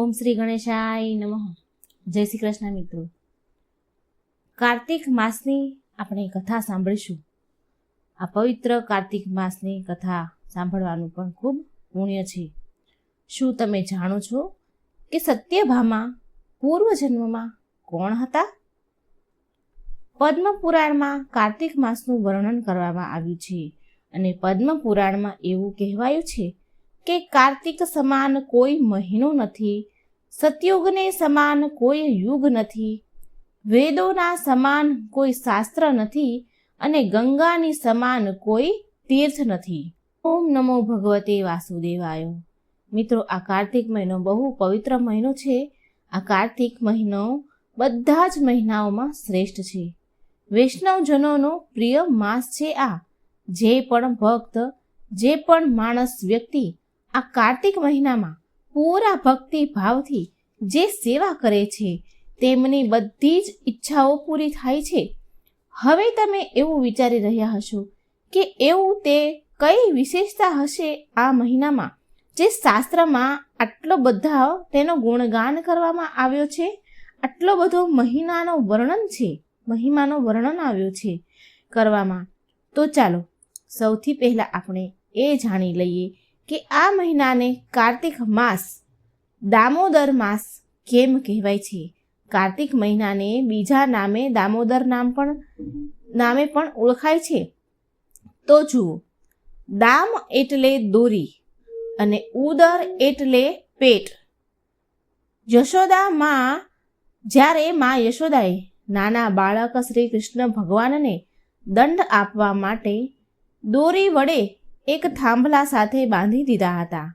ઓમ શ્રી ગણેશાય નમઃ. જય શ્રી કૃષ્ણ મિત્રો. કાર્તિક માસની આપણે કથા સાંભળીશું. આ પવિત્ર કાર્તિક માસની કથા સાંભળવાનું પણ ખૂબ પુણ્ય છે. શું તમે જાણો છો કે સત્યભામા પૂર્વજન્મમાં કોણ હતા? પદ્મ પુરાણમાં કાર્તિક માસનું વર્ણન કરવામાં આવ્યું છે અને પદ્મ પુરાણમાં એવું કહેવાયું છે કે કાર્તિક સમાન કોઈ મહિનો નથી સતયુગને સમાન કોઈ યુગ નથી. વેદોના સમાન કોઈ શાસ્ત્ર નથી અને ગંગાની સમાન કોઈ તીર્થ નથી. ઓમ નમો ભગવતે વાસુદેવાય. મિત્રો, આ કાર્તિક મહિનો બહુ પવિત્ર મહિનો છે. આ કાર્તિક મહિનો બધા જ મહિનાઓમાં શ્રેષ્ઠ છે. વૈષ્ણવજનોનો પ્રિય માસ છે આ. જે પણ ભક્ત, જે પણ માણસ વ્યક્તિ આ કાર્તિક મહિનામાં પૂરા ભક્તિ ભાવથી જે સેવા કરે છે, તેમની બધી જ ઈચ્છાઓ પૂરી થાય છે. હવે તમે એવું વિચારી રહ્યા હશો કે એવું તે કઈ વિશેષતા હશે આ મહિનામાં, જે શાસ્ત્રમાં આટલો બધા તેનો ગુણગાન કરવામાં આવ્યો છે? આટલો બધો મહિનાનો વર્ણન છે, મહિમાનો વર્ણન આવ્યો છે કરવામાં. તો ચાલો, સૌથી પહેલાં આપણે એ જાણી લઈએ કે આ મહિનાને કાર્તિક માસ, દામોદર માસ કેમ કહેવાય છે? કાર્તિક મહિનાને બીજા નામે દામોદર નામ પણ, નામે પણ ઓળખાય છે. તો જુઓ, દામ એટલે દોરી અને ઉદર એટલે પેટ. યશોદા માં જ્યારે માં યશોદાએ નાના બાળક શ્રી કૃષ્ણ ભગવાનને દંડ આપવા માટે દોરી વડે એક થાંભલા સાથે બાંધી દીધા હતા.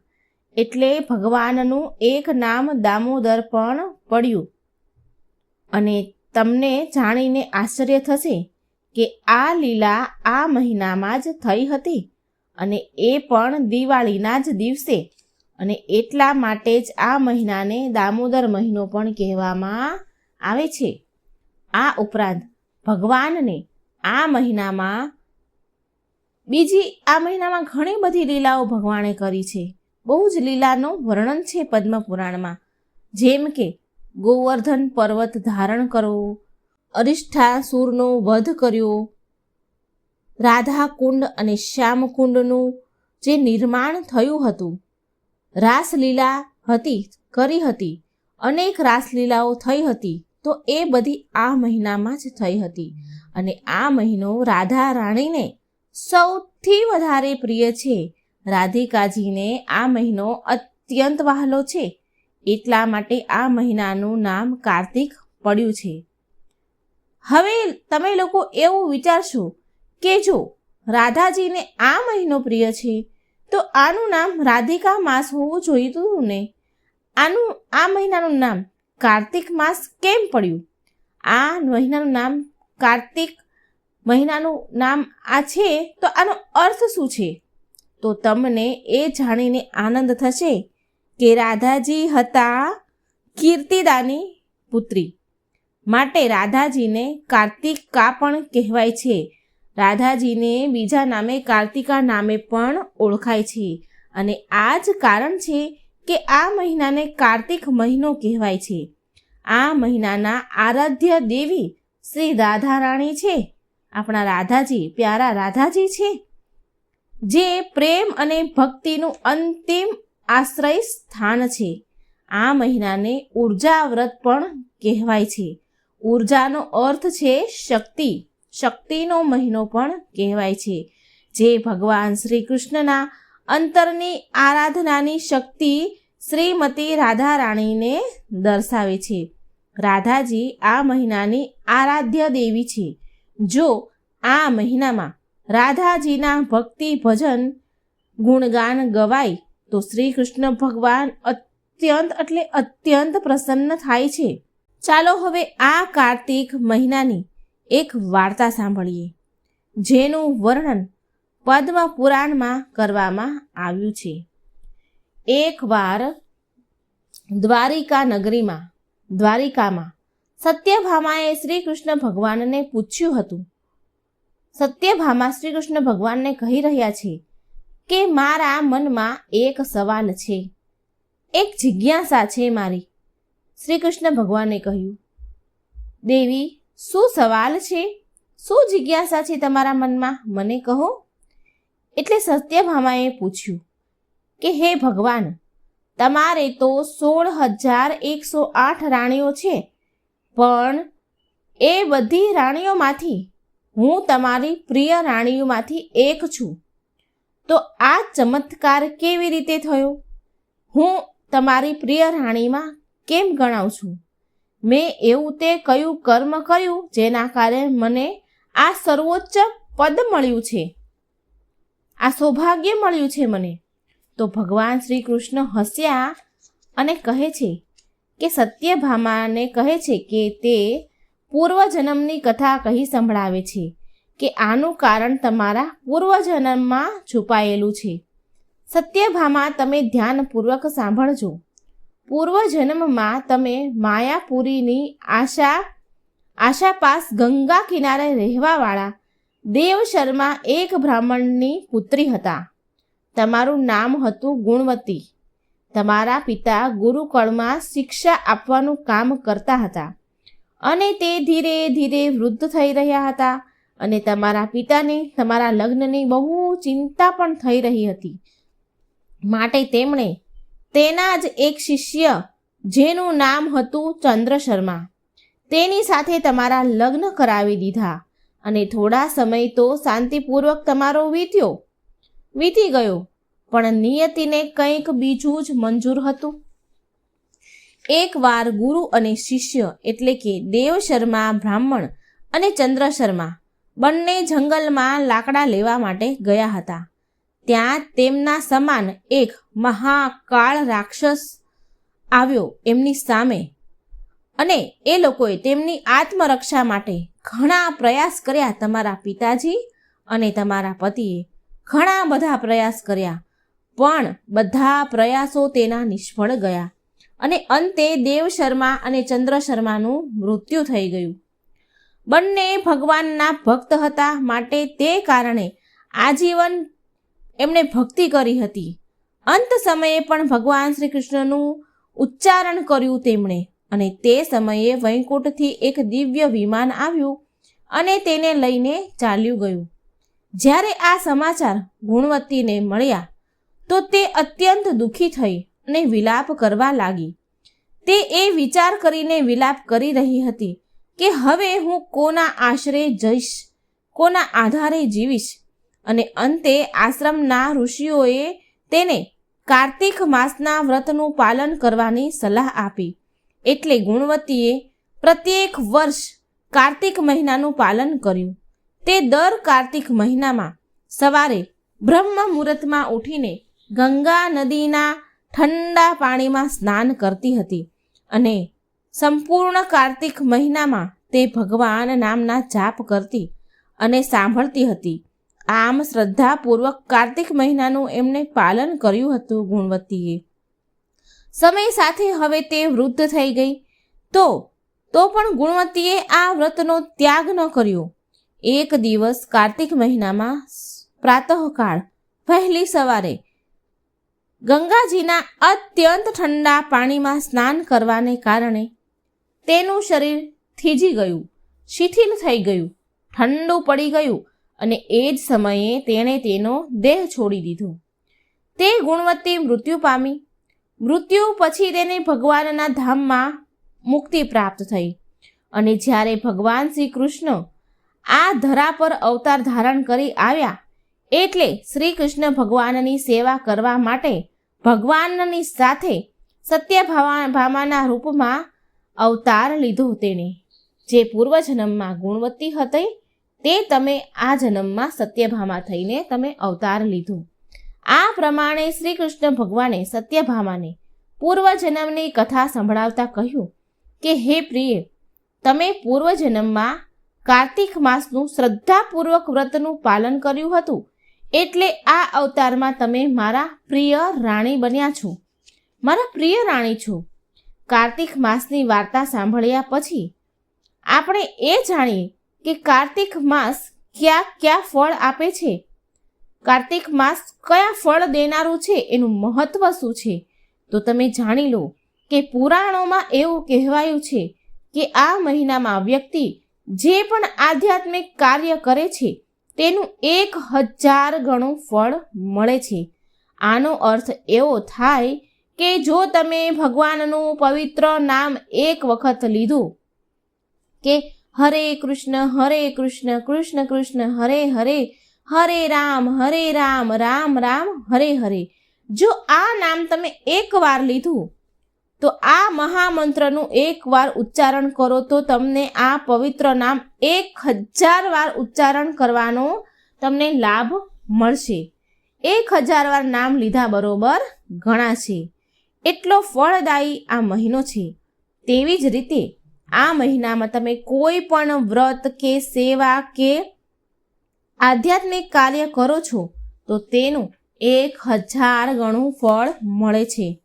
એટલે ભગવાનનું એક નામ દામોદર પણ પડ્યું. અને તમને જાણીને આશ્ચર્ય થશે કે આ લીલા આ મહિનામાં જ થઈ હતી અને એ પણ દિવાળીના જ દિવસે. અને એટલા માટે જ આ મહિનાને દામોદર મહિનો પણ કહેવામાં આવે છે. આ ઉપરાંત ભગવાનને આ મહિનામાં બીજી, આ મહિનામાં ઘણી બધી લીલાઓ ભગવાને કરી છે. બહુ જ લીલાનું વર્ણન છે પદ્મ પુરાણમાં જેમ કે, ગોવર્ધન પર્વત ધારણ કરવો અરિષ્ઠાસુરનો વધ કર્યો રાધા કુંડ અને શ્યામકુંડનું જે નિર્માણ થયું હતું, રાસલીલા હતી, કરી હતી, અનેક રાસલીલાઓ થઈ હતી, તો એ બધી આ મહિનામાં જ થઈ હતી. અને આ મહિનો રાધા રાણીને સૌથી વધારે પ્રિય છે. રાધિકાજીને આ મહિનો અત્યંત વહાલો છે. એટલા માટે આ મહિનાનું નામ કાર્તિક પડ્યું છે. હવે તમે લોકો એવું વિચારશો કે જો રાધાજીને આ મહિનો પ્રિય છે, તો આનું નામ રાધિકા માસ હોવું જોઈતું ને? આનું, આ મહિનાનું નામ કાર્તિક માસ કેમ પડ્યું? આ મહિનાનું નામ કાર્તિક મહિનાનું નામ આ છે, તો આનો અર્થ શું છે? તો તમને એ જાણીને આનંદ થશે કે રાધાજી હતા કીર્તિદાની પુત્રી. માટે રાધાજીને કાર્તિકા પણ કહેવાય છે. રાધાજીને બીજા નામે કાર્તિકા નામે પણ ઓળખાય છે. અને આ જ કારણ છે કે આ મહિનાને કાર્તિક મહિનો કહેવાય છે. આ મહિનાના આરાધ્ય દેવી શ્રી રાધા રાણી છે. આપણા રાધાજી, પ્યારા રાધાજી છે. જે પ્રેમ અને ભક્તિનું અંતિમ આશ્રય સ્થાન છે. આ મહિનાને ઊર્જા વ્રત પણ કહેવાય છે. ઉર્જાનો અર્થ છે શક્તિ. શક્તિનો મહિનો પણ કહેવાય છે. જે ભગવાન શ્રી કૃષ્ણના અંતરની આરાધનાની શક્તિ શ્રીમતી રાધા રાણીને દર્શાવે છે. રાધાજી આ મહિનાની આરાધ્ય દેવી છે. જો આ મહિનામાં રાધાજીના ભક્તિ ભજન ગુણગાન ગવાય, તો શ્રી કૃષ્ણ ભગવાન અત્યંત એટલે અત્યંત પ્રસન્ન થાય છે. ચાલો હવે આ કાર્તિક મહિનાની એક વાર્તા સાંભળીએ, જેનું વર્ણન પદ્મ પુરાણમાં કરવામાં આવ્યું છે. એકવાર દ્વારિકા નગરીમાં, દ્વારિકામાં સત્યભામાએ શ્રી કૃષ્ણ ભગવાનને પૂછ્યું હતું, સત્યભામા શ્રી કૃષ્ણ ભગવાનને કહી રહ્યા છે કે મારા મનમાં એક સવાલ છે, એક જિજ્ઞાસા છે મારી. શ્રી કૃષ્ણ ભગવાને કહ્યું, દેવી, શું સવાલ છે? શું જિજ્ઞાસા છે તમારા મનમાં? મને કહો. એટલે સત્યભામાએ પૂછ્યું, કે હે ભગવાન, તમારે તો સોળ હજાર એકસો આઠ રાણીઓ છે પણ એ બધી રાણીઓમાંથી હું તમારી પ્રિય રાણીઓમાંથી એક છું. તો આ ચમત્કાર કેવી રીતે થયો? હું તમારી પ્રિય રાણીમાં કેમ ગણાવું છું? મેં એવું તે કયું કર્મ કર્યું જેના કારણે મને આ સર્વોચ્ચ પદ મળ્યું છે? આ સૌભાગ્ય મળ્યું છે મને? તો ભગવાન શ્રી કૃષ્ણ હસ્યા અને કહે છે કે સત્યભામાને કહે છે કે તે પૂર્વજન્મની કથા કહી સંભળાવે છે કે આનું કારણ તમારા પૂર્વજન્મમાં છુપાયેલું છે. સત્યભામા, તમે ધ્યાનપૂર્વક સાંભળજો. પૂર્વજન્મમાં તમે માયાપુરીની આશા, આશાપાસ ગંગા કિનારે રહેવાવાળા દેવ શર્મા એક બ્રાહ્મણની પુત્રી હતા. તમારું નામ હતું ગુણવતી. તમારા પિતા ગુરુકળમાં શિક્ષા આપવાનું કામ કરતા હતા અને તે ધીરે ધીરે વૃદ્ધ થઈ રહ્યા હતા અને તમારા પિતાને તમારા લગ્નની બહુ ચિંતા પણ થઈ રહી હતી. માટે તેમણે તેના જ એક શિષ્ય, જેનું નામ હતું ચંદ્ર શર્મા, તેની સાથે તમારા લગ્ન કરાવી દીધા અને થોડા સમય તો શાંતિપૂર્વક તમારો વીત્યો. વીતી ગયો. પણ નિયતિને કંઈક બીજું જ મંજૂર હતું. એકવાર ગુરુ અને શિષ્ય એટલે કે દેવ શર્મા, બ્રાહ્મણ અને ચંદ્ર શર્મા બંને જંગલમાં લાકડા લેવા માટે ગયા હતા. ત્યાં તેમના સમાન એક મહાકાળ રાક્ષસ આવ્યો એમની સામે અને એ લોકોએ તેમની આત્મરક્ષા માટે ઘણા પ્રયાસ કર્યા તમારા પિતાજી અને તમારા પતિએ. ઘણા બધા પ્રયાસ કર્યા પણ બધા પ્રયાસો તેના નિષ્ફળ ગયા. અને અંતે દેવ શર્મા અને ચંદ્ર શર્માનું મૃત્યુ થઈ ગયું. બંને ભગવાનના ભક્ત હતા માટે તે કારણે આજીવન એમણે ભક્તિ કરી હતી. અંત સમયે પણ ભગવાન શ્રી કૃષ્ણનું ઉચ્ચારણ કર્યું તેમણે અને તે સમયે વૈકુંઠથી એક દિવ્ય વિમાન આવ્યું અને તેને લઈને ચાલ્યું ગયું. જ્યારે આ સમાચાર ગુણવતીને મળ્યા તો તે અત્યંત દુઃખી થઈ અને વિલાપ કરવા લાગી. તે એ વિચાર કરીને વિલાપ કરી રહી હતી કે હવે હું કોના આશરે જઈશ, કોના આધારે જીવીશ અને અંતે આશ્રમના ઋષિઓએ તેને કાર્તિક માસના વ્રતનું પાલન કરવાની સલાહ આપી. એટલે ગુણવતીએ પ્રત્યેક વર્ષ કાર્તિક મહિનાનું પાલન કર્યું. તે દર કાર્તિક મહિનામાં સવારે બ્રહ્મ મુહૂર્તમાં ઉઠીને ગંગા નદીના ઠંડા પાણીમાં સ્નાન કરતી હતી અને સંપૂર્ણ કાર્તિક મહિનામાં તે ભગવાન નામના જાપ કરતી અને સાંભળતી હતી. આમ શ્રદ્ધાપૂર્વક કાર્તિક મહિનાનું એમને પાલન કર્યું હતું ગુણવતીએ સમય સાથે હવે તે વૃદ્ધ થઈ ગઈ. તો તો પણ ગુણવતીએ આ વ્રતનો ત્યાગ ન કર્યો. એક દિવસ કાર્તિક મહિનામાં પ્રાતઃકાળ વહેલી સવારે ગંગાજીના અત્યંત ઠંડા પાણીમાં સ્નાન કરવાને કારણે તેનું શરીર થીજી ગયું, શિથિલ થઈ ગયું, ઠંડુ પડી ગયું અને એ જ સમયે તેણે તેનો દેહ છોડી દીધો. તે ગુણવત્તી મૃત્યુ પામી. મૃત્યુ પછી તેને ભગવાનના ધામમાં મુક્તિ પ્રાપ્ત થઈ અને જ્યારે ભગવાન શ્રી કૃષ્ણ આ ધરા પર અવતાર ધારણ કરી આવ્યા, એટલે શ્રી કૃષ્ણ ભગવાનની સેવા કરવા માટે ભગવાનની સાથે સત્ય ભામાના રૂપમાં અવતાર લીધો તેણે. જે પૂર્વજન્મમાં ગુણવત્તી હતી, તે તમે આ જન્મમાં સત્યભામા થઈને તમે અવતાર લીધો. આ પ્રમાણે શ્રી કૃષ્ણ ભગવાને સત્યભામાને પૂર્વજન્મની કથા સંભળાવતા કહ્યું કે, હે પ્રિય, તમે પૂર્વજન્મમાં કાર્તિક માસનું શ્રદ્ધાપૂર્વક વ્રતનું પાલન કર્યું હતું. એટલે આ અવતારમાં તમે મારા પ્રિય રાણી બન્યા છો. મારા પ્રિય રાણી છો. કાર્તિક માસની વાર્તા સાંભળ્યા પછી આપણે એ જાણીએ કે કાર્તિક માસ ક્યાં ક્યાં ફળ આપે છે. કાર્તિક માસ કયા ફળ દેનારું છે એનું મહત્વ શું છે? તો તમે જાણી લો કે પુરાણોમાં એવું કહેવાયું છે કે આ મહિનામાં વ્યક્તિ જે પણ આધ્યાત્મિક કાર્ય કરે છે તેનું એક હજાર ગણું ફળ મળે છે. આનો અર્થ એવો થાય કે જો તમે ભગવાનનું પવિત્ર નામ એક વખત લીધું કે હરે કૃષ્ણ હરે કૃષ્ણ કૃષ્ણ કૃષ્ણ, હરે હરે હરે રામ હરે રામ રામ રામ, હરે હરે, જો આ નામ તમે એકવાર લીધું તો આ મહામંત્રનું એકવાર ઉચ્ચારણ કરો તો તમને આ પવિત્ર નામ એક હજાર વાર ઉચ્ચારણ કરવાનો તમને લાભ મળશે. એક હજાર વાર નામ લીધા બરોબર ઘણા છે એટલો ફળદાયી આ મહિનો છે. તેવી જ રીતે આ મહિનામાં તમે કોઈ પણ વ્રત કે સેવા કે આધ્યાત્મિક કાર્ય કરો છો તો તેનું એક હજાર ગણું ફળ મળે છે.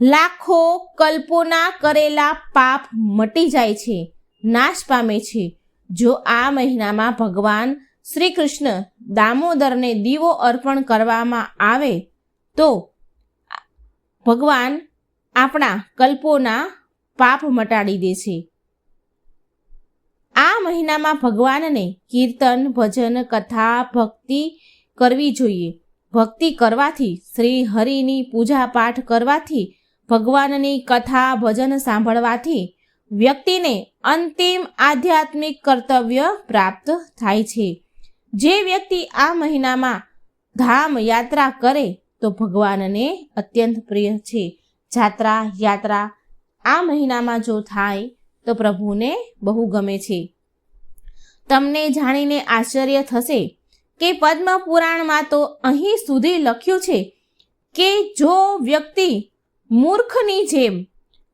લાખો કલ્પોના કરેલા પાપ મટી જાય છે, નાશ પામે છે. જો આ મહિનામાં ભગવાન શ્રી કૃષ્ણ દામોદરને દીવો અર્પણ કરવામાં આવે, તો ભગવાન આપણા કલ્પોના પાપ મટાડી દે છે. આ મહિનામાં ભગવાનને કીર્તન, ભજન, કથા, ભક્તિ કરવી જોઈએ. ભક્તિ કરવાથી, શ્રી હરિની પૂજા પાઠ કરવાથી ભગવાનની કથા, ભજન સાંભળવાથી વ્યક્તિને અંતિમ આધ્યાત્મિક કર્તવ્ય પ્રાપ્ત થાય છે. જે વ્યક્તિ આ મહિનામાં ધામ યાત્રા કરે તો ભગવાનને અત્યંત પ્રિય છે. જાત્રા, યાત્રા આ મહિનામાં જો થાય તો પ્રભુને બહુ ગમે છે. તમને જાણીને આશ્ચર્ય થશે કે પદ્મ પુરાણમાં તો અહીં સુધી લખ્યું છે કે જો વ્યક્તિ મૂર્ખની જેમ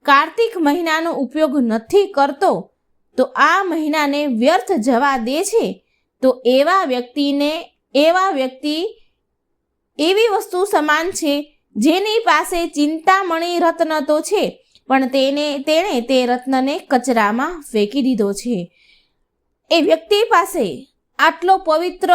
કાર્તિક મહિનાનો ઉપયોગ નથી કરતો, તો આ મહિનાને વ્યર્થ જવા દે છે. તો એવા વ્યક્તિને, એવા વ્યક્તિ એવી વસ્તુ સમાન છે, જેની પાસે ચિંતામણી રત્ન તો છે, પણ તેને, તેણે તે રત્નને કચરામાં ફેંકી દીધો છે. એ વ્યક્તિ પાસે આટલો પવિત્ર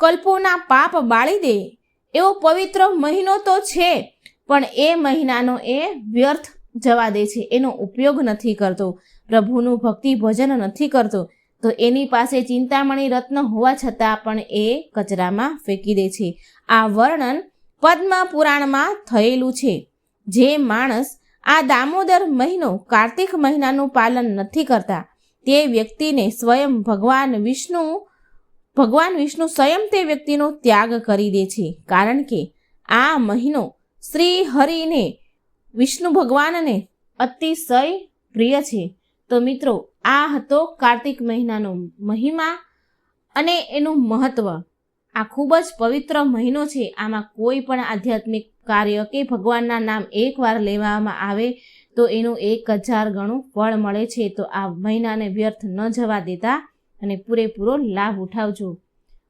કલ્પોના પાપ બાળી દે, એવો પવિત્ર મહિનો તો છે. પણ એ મહિનાનો એ વ્યર્થ જવા દે છે. એનો ઉપયોગ નથી કરતો. પ્રભુનું ભક્તિ ભજન નથી કરતો. તો એની પાસે ચિંતામણી રત્ન હોવા છતાં પણ એ કચરામાં ફેંકી દે છે. આ વર્ણન પદ્મ પુરાણમાં થયેલું છે. જે માણસ આ દામોદર મહિનો કાર્તિક મહિનાનું પાલન નથી કરતા. તે વ્યક્તિને સ્વયં ભગવાન વિષ્ણુ ભગવાન વિષ્ણુ સ્વયં તે વ્યક્તિનો ત્યાગ કરી દે છે. કારણ કે આ મહિનો શ્રી હરિને વિષ્ણુ ભગવાનને અતિશય પ્રિય છે. તો મિત્રો, આ હતો કાર્તિક મહિનાનો મહિમા અને એનું મહત્વ. આ ખૂબ જ પવિત્ર મહિનો છે. આમાં કોઈ પણ આધ્યાત્મિક કાર્ય કે ભગવાનના નામ એકવાર લેવામાં આવે તો એનું એક હજાર ગણું ફળ મળે છે. તો આ મહિનાને વ્યર્થ ન જવા દેતા અને પૂરેપૂરો લાભ ઉઠાવજો.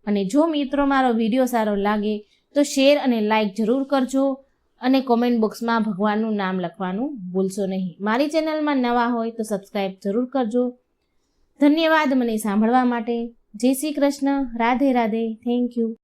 અને જો મિત્રો મારો વીડિયો સારો લાગે તો શેર અને લાઈક જરૂર કરજો. અને કોમેન્ટ બોક્સમાં ભગવાનનું નામ લખવાનું ભૂલશો નહીં. મારી ચેનલમાં નવા હોય તો સબસ્ક્રાઈબ જરૂર કરજો. ધન્યવાદ મને સાંભળવા માટે. જય શ્રી કૃષ્ણ. રાધે રાધે. Thank you